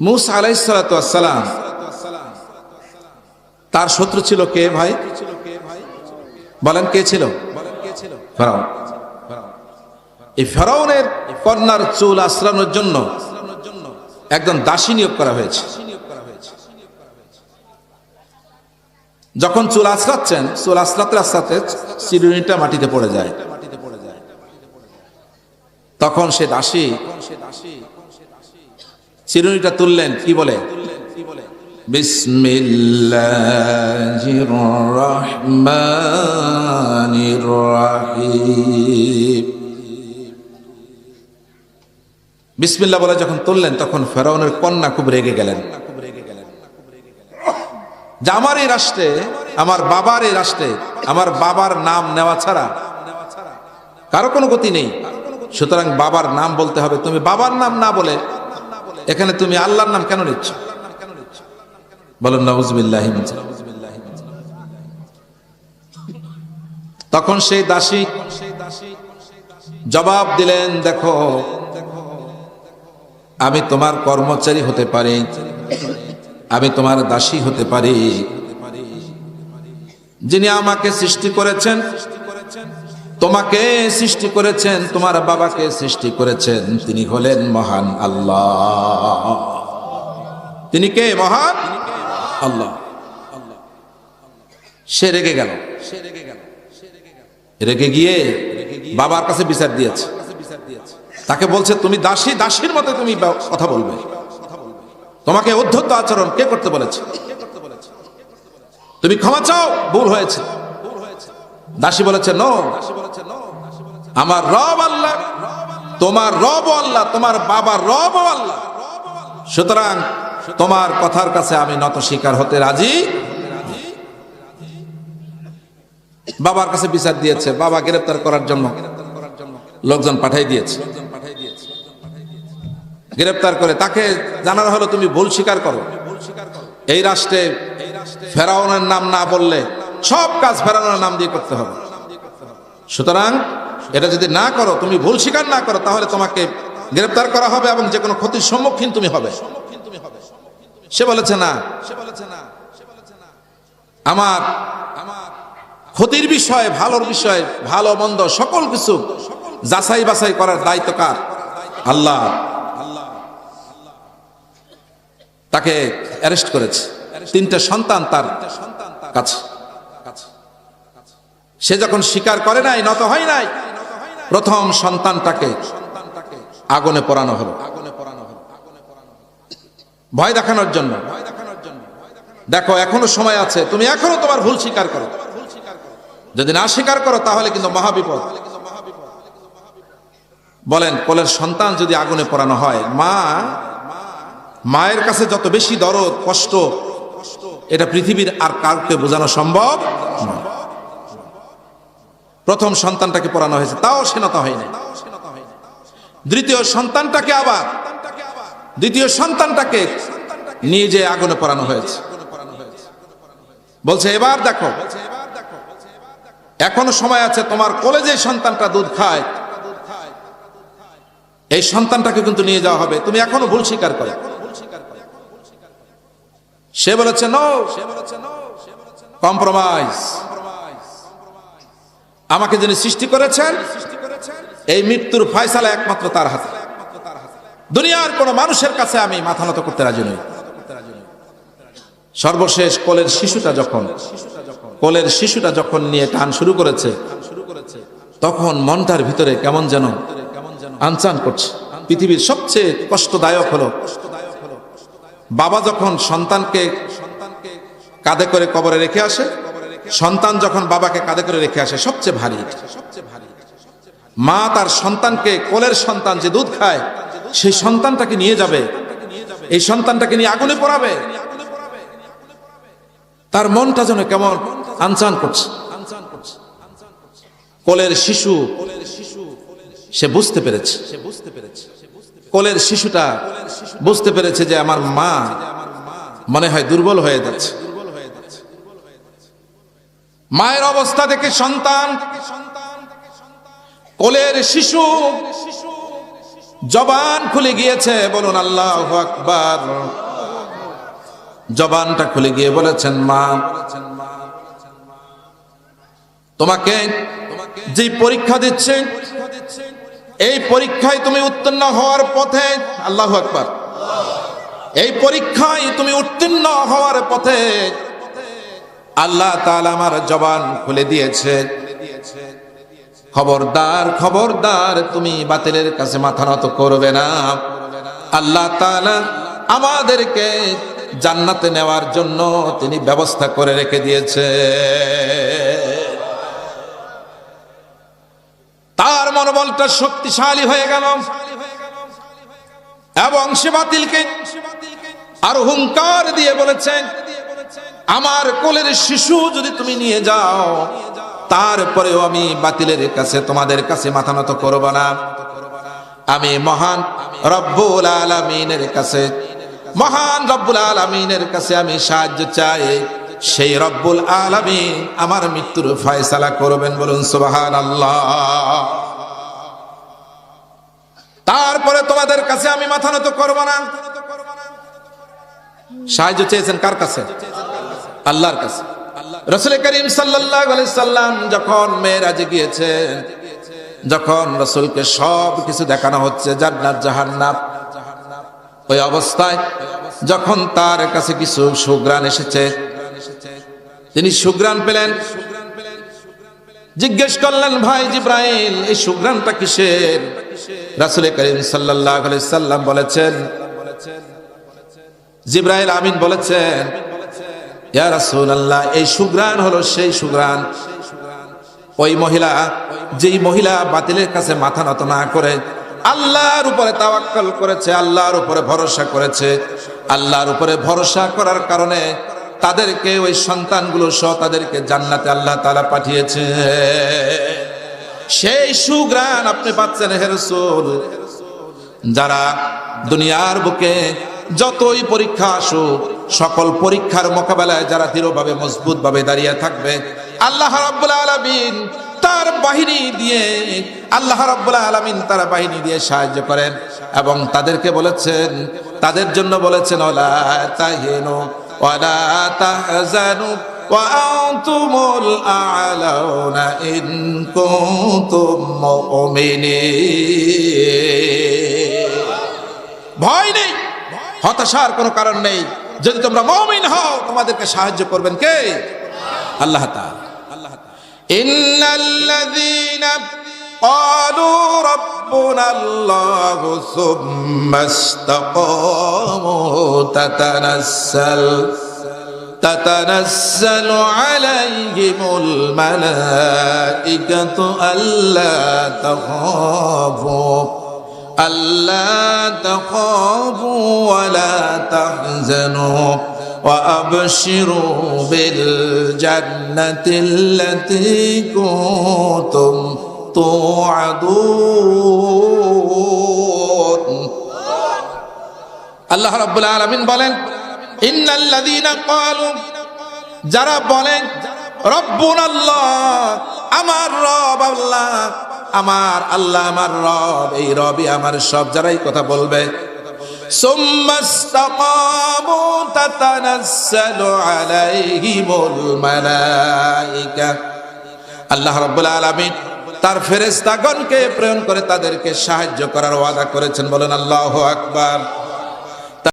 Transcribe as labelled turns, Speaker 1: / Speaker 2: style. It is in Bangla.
Speaker 1: মুসা আলাইসালাম তার শত্রু ছিল কে ভাই? বলেন কে ছিল? ফেরাউন। এই ফেরাউনের কন্যার চুল আশ্রানোর জন্য একজন দাসী নিয়োগ করা হয়েছে। যখন চুল আশ্রাচ্ছেন, চুল আশ্রাতে আশ্রাতে চিরুনিটা মাটিতে পড়ে যায়। তখন সে দাসী চিরুনিটা তুললেন, কি বলে? বিসমিল্লাহ বলে যখন তুললেন, তখন ফেরাউনের কন্যা খুব রেগে গেলেন। যে আমার এই রাষ্ট্রে, আমার বাবার এই রাষ্ট্রে, আমার বাবার নাম নেওয়া ছাড়া কারও কোনো গতি নেই। সুতরাং বাবার নাম বলতে হবে। তুমি বাবার নাম না বলে এখানে তুমি আল্লাহর নাম কেন নিচ্ছ? বলেন তখন সেই দাসী জবাব দিলেন, দেখো, আমি তোমার কর্মচারী হতে পারি, আমি তোমার দাসী হতে পারি। যিনি আমাকে সৃষ্টি করেছেন তোমাকে সৃষ্টি করেছেন, তোমার বাবাকে সৃষ্টি করেছেন, তিনি হলেন মহান আল্লাহ। তিনি কে? মহান আল্লাহ। সে রেগে গেল। রেগে গিয়ে বাবার কাছে বিচার দিয়েছে। তাকে বলছে, তুমি দাসী, দাসীর মতো তুমি কথা বলবে। তোমাকে অধ্যত্ত আচরণ কে করতে বলেছে? তুমি ক্ষমা চাও, ভুল হয়েছে। দাসী বলেছে, নো, আমার রব আল্লাহ, তোমার রব আল্লাহ, তোমার বাবার রব আল্লাহ। সুতরাং তোমার কথার কাছে আমি নত স্বীকার হতে রাজি। বাবার কাছে বিচার দিয়েছে, বাবা গ্রেপ্তার করার জন্য লোকজন পাঠাই দিয়েছে। গ্রেপ্তার করে তাকে জানানো হলো, তুমি ভুল স্বীকার করো। এই রাষ্ট্রে ফেরাউনের নাম না বললে সব কাজ ফেরানোর নাম দিয়ে করতে হবে। সুতরাং এটা যদি না করো, তুমি ভুল স্বীকার না করো, তাহলে তোমাকে গ্রেপ্তার করা হবে এবং যে কোনো ক্ষতির সম্মুখীন তুমি হবে। সে বলেছে না। আমার আমার ক্ষতির বিষয়ে, ভালোর বিষয়ে, ভালো, মন্দ, সকল কিছু যাচাই বাছাই করার দায়িত্ব কার? আল্লাহ। তাকে অ্যারেস্ট করেছে। তিনটা সন্তান তার কাছে। সে যখন স্বীকার করে নাই, নত হয় নাই, প্রথম সন্তানটাকে আগুনে পোড়ানো হলো। ভয় দেখানোর জন্য। দেখো, এখনও সময় আছে, তুমি এখনও তোমার ভুল স্বীকার করো। যদি না স্বীকার করো, তাহলে কিন্তু মহাবিপদ। বলেন, কোলের সন্তান যদি আগুনে পোড়ানো হয়, মা, মায়ের কাছে যত বেশি দরদ, কষ্ট এটা পৃথিবীর আর কাউকে বোঝানো সম্ভব প্রথম সন্তানটাকে পড়ানো হয়েছে, তাও সেনত হয়নি। দ্বিতীয় সন্তানটাকে আবার, দ্বিতীয় সন্তানটাকে নিয়ে যে আগুনে পড়ানো হয়েছে। বলছে, এবার দেখো, এখনও সময় আছে তোমার কলেজে সন্তানটা দুধ খায়, এই সন্তানটাকে কিন্তু নিয়ে যাওয়া হবে। তুমি এখনও ভুল স্বীকার করে। সে বলেছে নো কম্প্রোমাইজ আমাকে যিনি সৃষ্টি করেছেন, এই মৃত্যুর ফয়সালা একমাত্র তার হাতে। দুনিয়ার কোন মানুষের কাছে আমি মাথা নত করতে রাজি নই। সর্বশেষ কোলের শিশুটা যখন, কোলের শিশুটা যখন নিয়ে টান শুরু করেছে, তখন মনটার ভিতরে কেমন যেন আনচান করছে। পৃথিবীর সবচেয়ে কষ্টদায়ক হলো বাবা যখন সন্তানকে সন্তানকে কাঁধে করে কবরে রেখে আসে, সন্তান যখন বাবাকে কাঁধে করে রেখে আসে, সবচেয়ে ভারী সবচেয়ে ভারী মা তার সন্তানকে কোলের সন্তান যে দুধ খায়, সেই সন্তানটাকে নিয়ে যাবে। এই সন্তানটাকে নিয়ে আগুনে পড়াবে। তার মনটা যেন কেমন আনচান করছে। কোলের শিশু সে বুঝতে পেরেছে সে বুঝতে পেরেছে। কোলের শিশুটা বুঝতে পেরেছে যে আমার মা মনে হয় দুর্বল হয়ে যাচ্ছে। মায়ের অবস্থা দেখে সন্তান, কোলের শিশু জবান খুলে গিয়েছে, বলুন আল্লাহ আকবার। জবানটা খুলে গিয়ে বলেছেন, মা, তোমাকে যে পরীক্ষা দিচ্ছে এই পরীক্ষায় তুমি উত্তীর্ণ হওয়ার পথে, আল্লাহ আকবার। এই পরীক্ষায় তুমি উত্তীর্ণ হওয়ার পথে, আল্লাহ আমার জবান খুলে দিয়েছে। খবরদার খবরদার, তুমি বাতিলের কাছে মাথা নত করবে না। আল্লাহ আমাদেরকে জান্নাতে নেওয়ার জন্য তিনি ব্যবস্থা করে রেখে দিয়েছে। মনোবলটা শক্তিশালী হয়ে গেল। এবং সে বাতিলকে আর হুঙ্কার দিয়ে বলেছেন আমার কোলের শিশু যদি তুমি নিয়ে যাও, তারপরেও আমি বাতিলের কাছে, তোমাদের কাছে মাথা নত করব না। আমি মহান রব্বুল আলমিনের কাছে, মহান রব্বুল আলমিনের কাছে আমি সাহায্য চাই। সেই রব্বুল আলমিন আমার মৃত্যুর ফয়সালা করবেন বলুন সুবাহান আল্লাহ তারপরে তোমাদের কাছে আমি মাথা নত করব না। সাহায্য চেয়েছেন কার কাছে? আল্লাহর কাছে। রসুল করিম সাল্লাম যখন মেয়েরাজে গিয়েছেন যখন রসুলকে সব কিছু দেখানো হচ্ছে, জান্নাত জাহান্নাম ওই অবস্থায় যখন তার কাছে কিছু সুগ্রাণ এসেছে, তিনি সুগ্রাণ পেলেন। জিজ্ঞেস করলেন, ভাই জিব্রাইল, এই সুগ্রাণটা কিসের? রাসুল করিম সাল্লাহ সাল্লাম বলেছেন, জিব্রাইল আমিন বলেছেন রাসূলুল্লাহ, এই সুগ্রাণ হলো সেই সুগ্রাণ ওই মহিলা, যেই মহিলা বাতিলের কাছে মাথা নত না করে আল্লাহর উপরে তাওয়াক্কাল করেছে, আল্লাহর উপরে ভরসা করেছে। আল্লাহর উপরে ভরসা করার কারণে তাদেরকে, ওই সন্তানগুলো সহ তাদেরকে জান্নাতে আল্লাহ তাআলা পাঠিয়েছে। সেই সুগ্রাণ আপনি পাচ্ছেন হে যারা দুনিয়ার বুকে যতই পরীক্ষা আসুক, সকল পরীক্ষার মোকাবেলায় যারা দৃঢ়ভাবে মজবুত ভাবে দাঁড়িয়ে থাকবে, আল্লাহ আলামিন তার বাহিনী দিয়ে, আল্লাহ রাব্বুল আলামিন তার বাহিনী দিয়ে সাহায্য করেন এবং তাদেরকে বলেছেন, তাদের জন্য বলেছেন ওলা তাহিনু ওয়ালা তাহজানু وأنتم الأعلون إن كنتم مؤمنين ভয় নেই হতাশার কোনো কারণ নেই যদি তোমরা মমিন হও তোমাদেরকে সাহায্য করবেন কে আল্লাহ আল্লাহ ইন্নাল্লাযীনা قالوا ربنا الله ثم استقاموا. تتنزل تتنزل عليهم الملائكة ألا تخافوا ألا تخافوا ولا تحزنوا. وأبشروا بالجنة التي كنتم توعدون আল্লাহ রাব্বুল আলামিন বলেন ইন্নাল্লাযীনা ক্বালু যারা বলেন রব্বুন আল্লাহ আমার রব আল্লাহ আমার আল্লাহ আমার রব এই রবই আমার সব যারাই কথা বলবে ثم استقاموا تتنزل عليهم الملائكة আল্লাহ রাব্বুল আলামিন তার ফেরেস্তাগণকে প্রেরণ করে তাদেরকে সাহায্য করার ওয়াদা করেছেন। বলেন আল্লাহ আকবার।